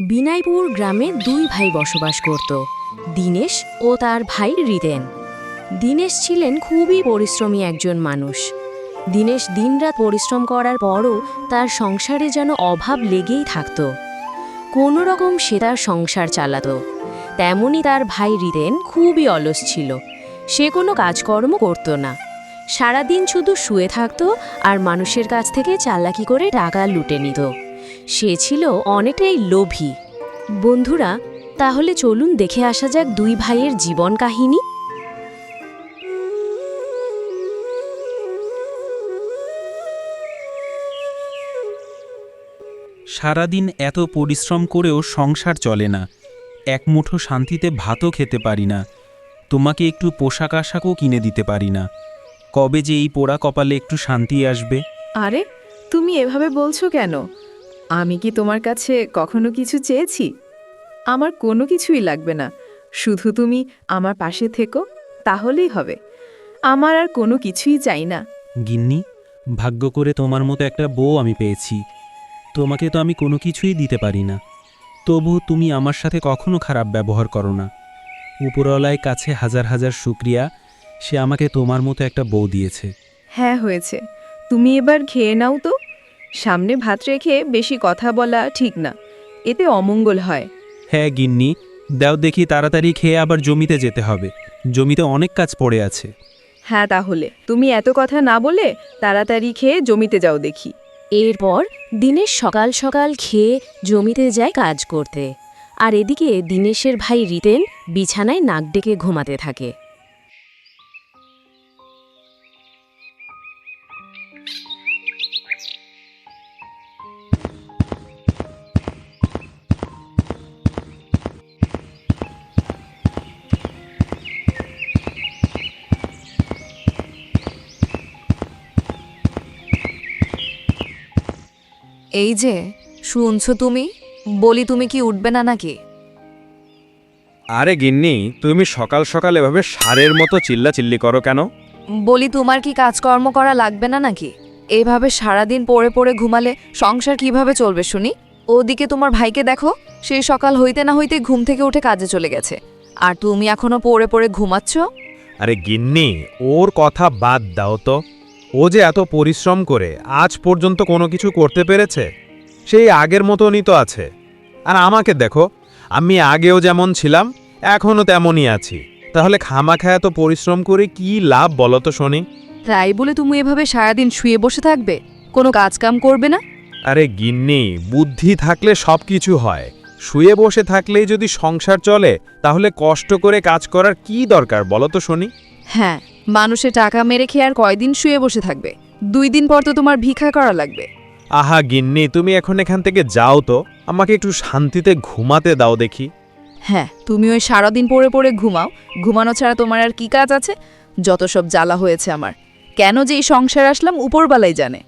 বিনাইপুর গ্রামে দুই ভাই বসবাস করত, দীনেশ ও তার ভাই রিতেন। দীনেশ ছিলেন খুবই পরিশ্রমী একজন মানুষ। দীনেশ দিনরাত পরিশ্রম করার পরও তার সংসারে যেন অভাব লেগেই থাকত। কোনো রকম সে তার সংসার চালাতো। তেমনি তার ভাই রিতেন খুবই অলস ছিল। সে কোনো কাজকর্ম করতো না। সারাদিন শুধু শুয়ে থাকতো আর মানুষের কাছ থেকে চালাকি করে টাকা লুটে নিত। সে ছিল অনেকটাই লোভী। বন্ধুরা তাহলে চলুন দেখে আসা যাক দুই ভাইয়ের জীবন কাহিনী। সারাদিন এত পরিশ্রম করেও সংসার চলে না। এক মুঠো শান্তিতে ভাতও খেতে পারি না। তোমাকে একটু পোশাক আশাকও কিনে দিতে পারি না। কবে যে এই পোড়া কপালে একটু শান্তি আসবে। আরে তুমি এভাবে বলছো কেন? আমি কি তোমার কাছে কখনো কিছু চেয়েছি? আমার কোনো কিছুই লাগবে না। শুধু তুমি আমার পাশে থেকো তাহলেই হবে। আমার আর কোনো কিছুই চাই না। গিন্নি ভাগ্য করে তোমার মতো একটা বউ আমি পেয়েছি। তোমাকে তো আমি কোনো কিছুই দিতে পারি না। তবু তুমি আমার সাথে কখনো খারাপ ব্যবহার করো না। উপরওয়ালায় কাছে হাজার হাজার শুক্রিয়া সে আমাকে তোমার মতো একটা বউ দিয়েছে। হ্যাঁ হয়েছে। তুমি এবার খেয়ে নাও তো। সামনে ভাত রেখে বেশি কথা বলা ঠিক না। এতে অমঙ্গল হয়। হ্যাঁ গিন্নি দাও দেখি তাড়াতাড়ি খেয়ে আবার জমিতে যেতে হবে। জমিতে অনেক কাজ পড়ে আছে। হ্যাঁ তাহলে। তুমি এত কথা না বলে তাড়াতাড়ি খেয়ে জমিতে যাও দেখি। এরপর দিনেশ সকাল সকাল খেয়ে জমিতে যায় কাজ করতে। আর এদিকে দিনেশের ভাই রিতেন বিছানায় নাক ডেকে ঘুমাতে থাকে। এই যে শুনছো তুমি? বলি তুমি কি উঠবে না নাকি? আরে গিন্নি তুমি সকাল সকাল এভাবে সারের মতো চিল্লাচিল্লি করো কেন? বলি তোমার কি কাজকর্ম করা লাগবে না নাকি? এইভাবে সারাদিন পড়ে পড়ে ঘুমালে সংসার কীভাবে চলবে শুনি? ওদিকে তোমার ভাইকে দেখো সেই সকাল হইতে না হইতে ঘুম থেকে উঠে কাজে চলে গেছে। আর তুমি এখনও পড়ে পড়ে ঘুমাচ্ছ? আরে গিন্নি ওর কথা বাদ দাও তো। ও যে এত পরিশ্রম করে আজ পর্যন্ত কোনো কিছু করতে পেরেছে সেই আগের মতনই তো আছে। আর আমাকে দেখো আমি আগেও যেমন ছিলাম এখনও তেমনই আছি। তাহলে খামাখা এত পরিশ্রম করে কি লাভ বলো তো শোনি? তাই বলে তুমি এভাবে সারাদিন শুয়ে বসে থাকবে? কোনো কাজকাম করবে না? আরে গিন্নি বুদ্ধি থাকলে সব কিছু হয়। শুয়ে বসে থাকলেই যদি সংসার চলে তাহলে কষ্ট করে কাজ করার কি দরকার বলো তো শোনি? হ্যাঁ মানুষে টাকা মেরে খেয়ে আর কয়দিন শুয়ে বসে থাকবে? দুই দিন পর তো তোমার ভিক্ষা করা লাগবে। আহা গিন্নি তুমি এখন এখান থেকে যাও তো। আমাকে একটু শান্তিতে ঘুমাতে দাও দেখি। হ্যাঁ তুমি ওই সারাদিন পড়ে পড়ে ঘুমাও। ঘুমানো ছাড়া তোমার আর কি কাজ আছে? যত সব জ্বালা হয়েছে আমার। কেন যে এই সংসার আসলাম উপরবালাই জানে।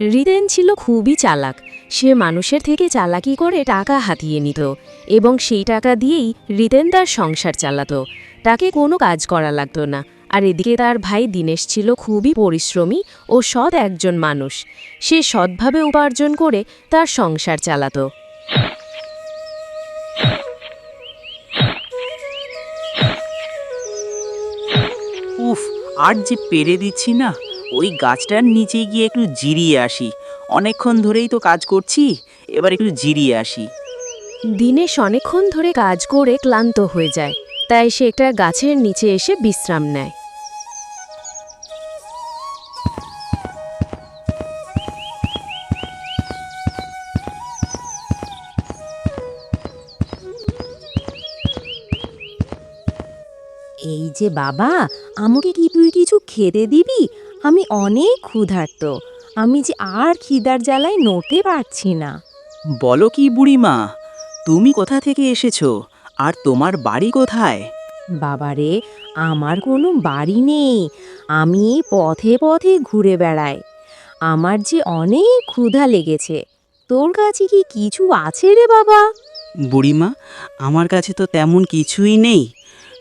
রিতেন ছিল খুবই চালাক। সে মানুষের থেকে চালাকি করে টাকা হাতিয়ে নিত এবং সেই টাকা দিয়েই রিতেন তার সংসার চালাতো। তাকে কোনো কাজ করা লাগতো না। আর এদিকে তার ভাই দিনেশ ছিল খুবই পরিশ্রমী ও সৎ একজন মানুষ। সে সৎভাবে উপার্জন করে তার সংসার চালাতো। উফ আর যে পেরে দিচ্ছি না ওই গাছটার নিচে গিয়ে একটু জিরিয়ে আসি। অনেকক্ষণ ধরেই তো কাজ করছি এবার একটু জিরিয়ে আসি। দিনেশ অনেকক্ষণ ধরে কাজ করে ক্লান্ত হয়ে যায়। তাই সে একটা গাছের নিচে এসে বিশ্রাম নেয়। এই যে বাবা আমাকে কি তুই কিছু খেতে দিবি? আমি অনেক ক্ষুধার্ত। আমি যে আর খিদার জ্বালায় নড়তে পারছি না। বলো কি বুড়িমা তুমি কোথা থেকে এসেছ? আর তোমার বাড়ি কোথায়? বাবারে আমার কোনো বাড়ি নেই। আমি এই পথে পথে ঘুরে বেড়াই। আমার যে অনেক ক্ষুধা লেগেছে। তোর কাছে কি কিছু আছে রে বাবা? বুড়িমা আমার কাছে তো তেমন কিছুই নেই।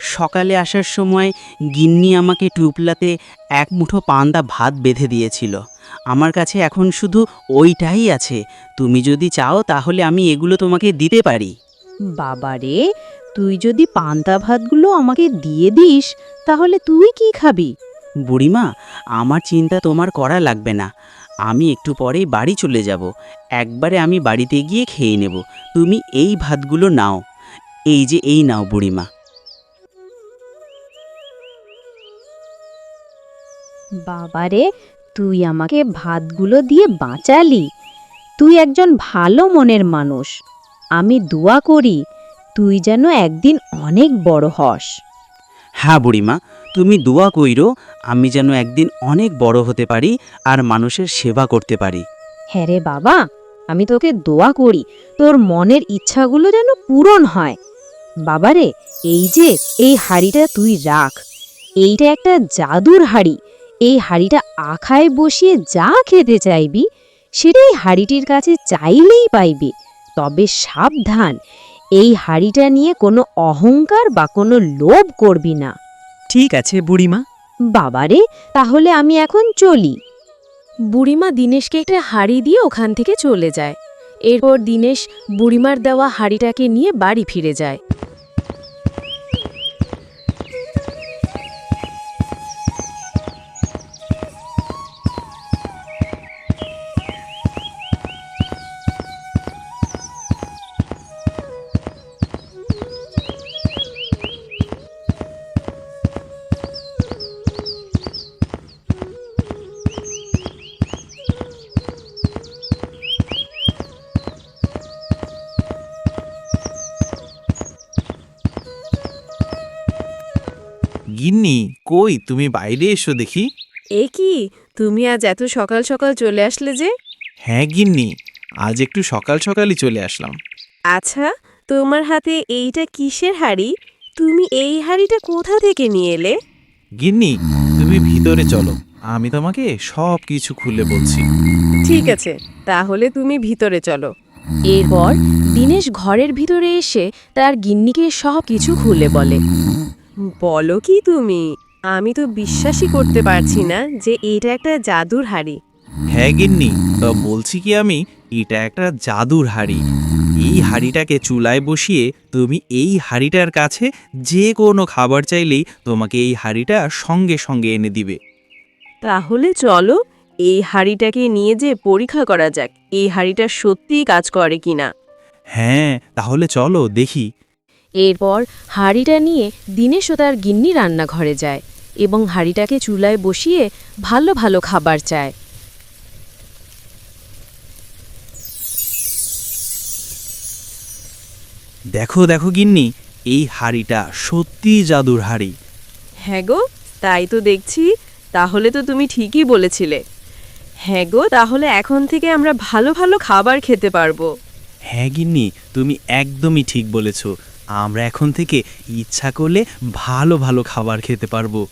সকালে আসার সময় গিন্নি আমাকে টুপলাতে এক মুঠো পান্দা ভাত বেঁধে দিয়েছিল। আমার কাছে এখন শুধু ওইটাই আছে। তুমি যদি চাও তাহলে আমি এগুলো তোমাকে দিতে পারি। বাবারে তুই যদি পান্তা ভাতগুলো আমাকে দিয়ে দিস তাহলে তুই কি খাবি? বুড়িমা আমার চিন্তা তোমার করা লাগবে না। আমি একটু পরেই বাড়ি চলে যাব। একবারে আমি বাড়িতে গিয়ে খেয়ে নেব। তুমি এই ভাতগুলো নাও। এই যে এই নাও বুড়িমা। বাবারে তুই আমাকে ভাতগুলো দিয়ে বাঁচালি। তুই একজন ভালো মনের মানুষ। আমি দোয়া করি তুই যেন একদিন অনেক বড় হস। হ্যাঁ বুড়িমা তুমি দোয়া কইরো আমি যেন একদিন অনেক বড় হতে পারি আর মানুষের সেবা করতে পারি। হ্যাঁ রে বাবা আমি তোকে দোয়া করি তোর মনের ইচ্ছাগুলো যেন পূরণ হয়। বাবারে এই যে এই হাড়িটা তুই রাখ। এইটা একটা জাদুর হাড়ি। এই হাড়িটা আখায় বসিয়ে যা খেতে চাইবি সেটাই হাড়িটির কাছে চাইলেই পাইবি। তবে সাবধান। এই হাড়িটা নিয়ে কোনো অহংকার বা কোনো লোভ করবি না। ঠিক আছে বুড়িমা। বাবারে তাহলে আমি এখন চলি। বুড়িমা দীনেশকে একটা হাড়ি দিয়ে ওখান থেকে চলে যায়। এরপর দীনেশ বুড়িমার দেওয়া হাড়িটাকে নিয়ে বাড়ি ফিরে যায়। গিন্নি কই তুমি বাইরে এসো দেখি। এ কি? তুমি আজ এত সকাল সকাল চলে আসলে যে? হ্যাঁ গিন্নি আজ একটু সকাল সকালই চলে আসলাম। আচ্ছা তোমার হাতে এইটা কিসের হাড়ি? তুমি এই হাড়িটা কোথা থেকে নিয়ে এলে? গিন্নি তুমি ভিতরে চলো আমি তোমাকে সব কিছু খুলে বলছি। ঠিক আছে তাহলে তুমি ভিতরে চলো। এরপর দিনেশ ঘরের ভিতরে এসে তার গিন্নিকে সব কিছু খুলে বলে। বলো কি তুমি? আমি তো বিশ্বাসই করতে পারছি না যে এটা একটা জাদুর হাড়ি। হ্যাঁ গিন্নি তা বলছি কি আমি এটা একটা জাদুর হাড়ি। এই হাড়িটাকে চুলায় বসিয়ে তুমি এই হাড়িটার কাছে যে কোনো খাবার চাইলেই তোমাকে এই হাড়িটা সঙ্গে সঙ্গে এনে দিবে। তাহলে চলো এই হাড়িটাকে নিয়ে যে পরীক্ষা করা যাক এই হাড়িটা সত্যিই কাজ করে কিনা। হ্যাঁ তাহলে চলো দেখি। এরপর হাঁড়িটা নিয়ে দিনেশ ও তার গিন্নি রান্নাঘরে যায় এবং হাঁড়িটাকে চুলায় বসিয়ে ভালো ভালো খাবার চায়। দেখো দেখো গিন্নি এই হাড়িটা সত্যিই জাদুর হাড়ি। হ্যাঁ গো তাই তো দেখছি। তাহলে তো তুমি ঠিকই বলেছিলে। হ্যাঁ গো তাহলে এখন থেকে আমরা ভালো ভালো খাবার খেতে পারব। হ্যাঁ গিন্নি তুমি একদমই ঠিক বলেছ। আমরা এখন থেকে ইচ্ছা করলে ভালো ভালো খাবার খেতে পারব।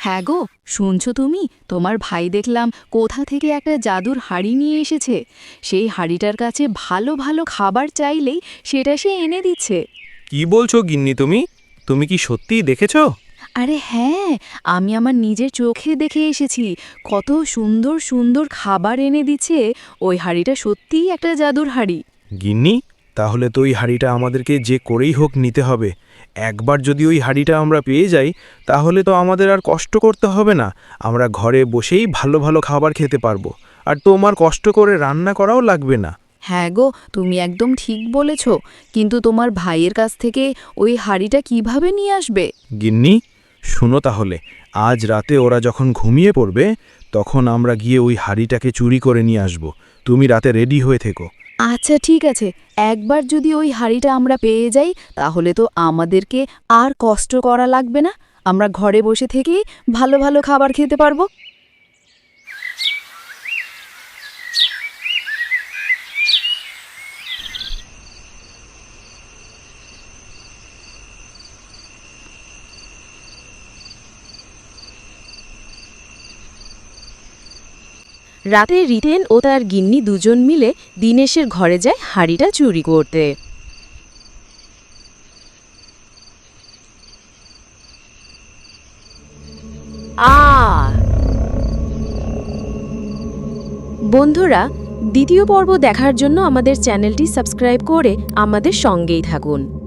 হ্যাঁ গো, শুনছো তুমি? তোমার ভাই দেখলাম কোথা থেকে একটা জাদুর হাড়ি নিয়ে এসেছে। সেই হাড়িটার কাছে ভালো ভালো খাবার চাইলেই সেটা সে এনে দিচ্ছে। কি বলছো গিন্নি তুমি? তুমি কি সত্যিই দেখেছ? আরে হ্যাঁ আমি আমার নিজের চোখে দেখে এসেছি। কত সুন্দর সুন্দর খাবার এনে দিচ্ছে। ওই হাড়িটা সত্যিই একটা জাদুর হাড়ি। গিন্নি তাহলে তো ওই হাড়িটা আমাদেরকে যে করেই হোক নিতে হবে। একবার যদি ওই হাড়িটা আমরা পেয়ে যাই তাহলে তো আমাদের আর কষ্ট করতে হবে না। আমরা ঘরে বসেই ভালো ভালো খাবার খেতে পারব। আর তোমার কষ্ট করে রান্না করাও লাগবে না। হ্যাঁ গো তুমি একদম ঠিক বলেছ কিন্তু তোমার ভাইয়ের কাছ থেকে ওই হাড়িটা কীভাবে নিয়ে আসবে? গিন্নি শুনো তাহলে আজ রাতে ওরা যখন ঘুমিয়ে পড়বে তখন আমরা গিয়ে ওই হাড়িটাকে চুরি করে নিয়ে আসব। তুমি রাতে রেডি হয়ে থেকো। আচ্ছা ঠিক আছে। একবার যদি ওই হাড়িটা আমরা পেয়ে যাই তাহলে তো আমাদেরকে আর কষ্ট করা লাগবে না। আমরা ঘরে বসে থেকেই ভালো ভালো খাবার খেতে পারব। রাতে রিতেন ও তার গিন্নি দুজন মিলে দিনেশের ঘরে যায় হাড়িটা চুরি করতে। আ! বন্ধুরা, দ্বিতীয় পর্ব দেখার জন্য আমাদের চ্যানেলটি সাবস্ক্রাইব করে আমাদের সঙ্গেই থাকুন।